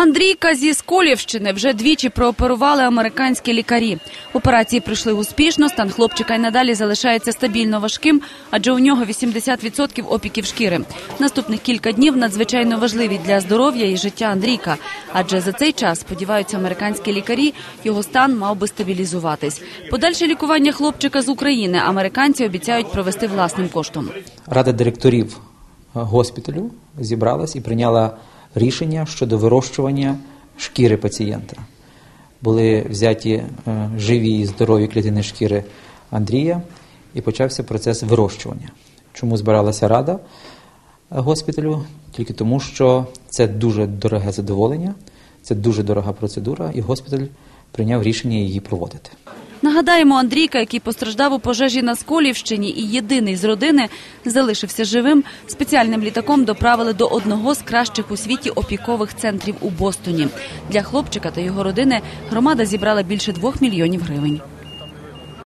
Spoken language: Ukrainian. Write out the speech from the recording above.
Андрійка зі Сколівщини вже двічі прооперували американські лікарі. Операції пройшли успішно. Стан хлопчика й надалі залишається стабільно важким, адже у нього 80% опіків шкіри. Наступних кілька днів надзвичайно важливі для здоров'я і життя Андрійка. Адже за цей час, сподіваються американські лікарі, його стан мав би стабілізуватись. Подальше лікування хлопчика з України американці обіцяють провести власним коштом. Рада директорів е, госпіталю зібралась і прийняла рішення щодо вирощування шкіри пацієнта. Були взяті е, живі і здорові клітини шкіри Андрія і почався процес вирощування. Чому збиралася рада е, госпіталю? Тільки тому, що це дуже дороге задоволення, це дуже дорога процедура, і госпіталь прийняв рішення її проводити. Нагадаємо, Андрійка, який постраждав у пожежі на Сколівщині і єдиний з родини, залишився живим. Спеціальним літаком доправили до одного з кращих у світі опікових центрів у Бостоні. Для хлопчика та його родини громада зібрала більше двох мільйонів гривень.